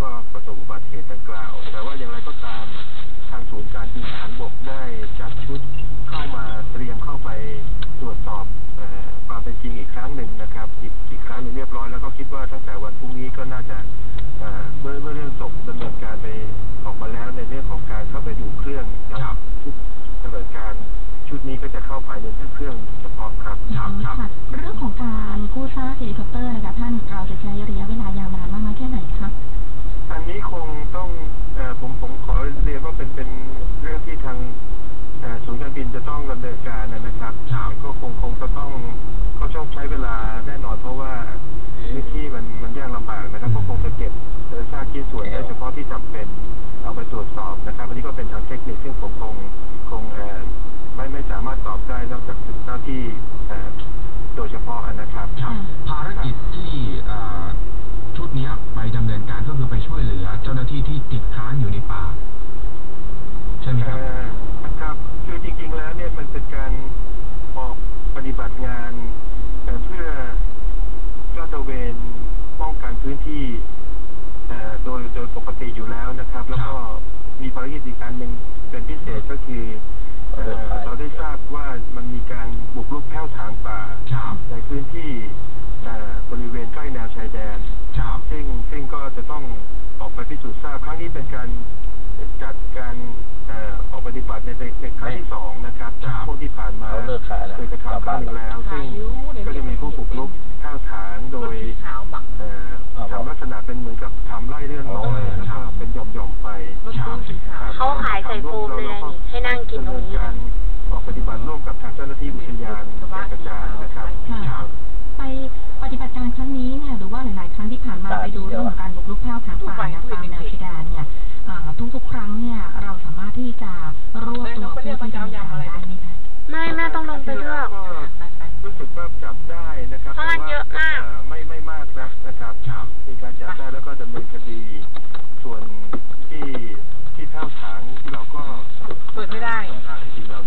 ก็ประสบอุบัติเหตุดังกล่าว แต่ว่าอย่างไรก็ตามทางศูนย์การบินทหารบกได้จัดชุดเข้ามาเตรียมเข้าไปตรวจสอบเออความเป็นจริงอีกครั้งหนึ่งนะครับอีกอีกครั้งหนึ่งเรียบร้อยแล้วก็คิดว่าตั้งแต่วันพรุ่งนี้ก็น่าจะเอ่อเมื่อเมื่อเรื่องจบดำเนินการไปออกมาแล้วในเรื่องของการเข้าไปดูเครื่องครับชุดปฏิบัติการชุดนี้ก็จะเข้าไปในเรื่องเครื่องเฉพาะครับครับครับค่ะเรื่องของการกู้ซากเฮลิคอปเตอร์ มันมันยากลำบากนะครับก็คงจะเก็บเอ่อซากชิ้นส่วนได้เฉพาะที่จำเป็นเอาไปตรวจสอบนะครับอันนี้ก็เป็นทางเทคนิคซึ่งผมคงคงเอ่อไม่ไม่สามารถตอบได้นอกจากเจ้าที่เอ่อโดยเฉพาะนะครับ ครับ ภารกิจที่เอ่อชุดเนี้ยไปดำเนินการก็คือไปช่วยเหลือ เจ้าหน้าที่ที่ติดค้างอยู่ในป่า ใช่ไหมครับ เอ่อครับ คือจริงๆ แล้วเนี่ยมันเป็นการออกปฏิบัติงานเอ่อเพื่อลาดตระเวนป้องกัน พื้นที่เอ่อโดยโดยปกติอยู่แล้วนะครับ แล้วก็มีภารกิจอีกอันหนึ่งเป็นพิเศษก็คือเอ่อเราได้ทราบว่ามันมีการบุกรุกแพ่วถางป่าครับในพื้นที่เอ่อบริเวณใกล้แนวชายแดนครับซึ่งซึ่งก็จะต้องออกไปพิสูจน์ทราบครั้งนี้เป็นการจัดการเอ่อออกปฏิบัติในในในครั้งที่สอง เขาขายใส่โฟมเลยไงให้นั่งกินตรงนี้ดำเการออกปฏิบัติร่วมกับทางเจ้าหน้าที่อุทยานแก่งกระจานนะครับค่ะไปปฏิบัติการครั้งนี้เนี่ยหรือว่าหลายๆ ครั้งที่ผ่านมาไปดูเรื่องของการบุกรุกแพ่วถางป่านะตามแนวชายแดนเนี่ยอ่าทุกๆ ครั้งเนี่ยเราสามารถที่จะรวบตัวผู้ที่กระทำการได้ไหมคะไม่แม่ต้องลงไปด้วยก็รู้สึกว่าจับได้นะครับเพราะมันแต่ว่เยอะมากไม่ไม่มากนะนะครับครับมีการจับได้แล้วก็ดำเนินคดีส่วน ที่เท่าช้างเราก็เปิดไม่ได้จริงเรา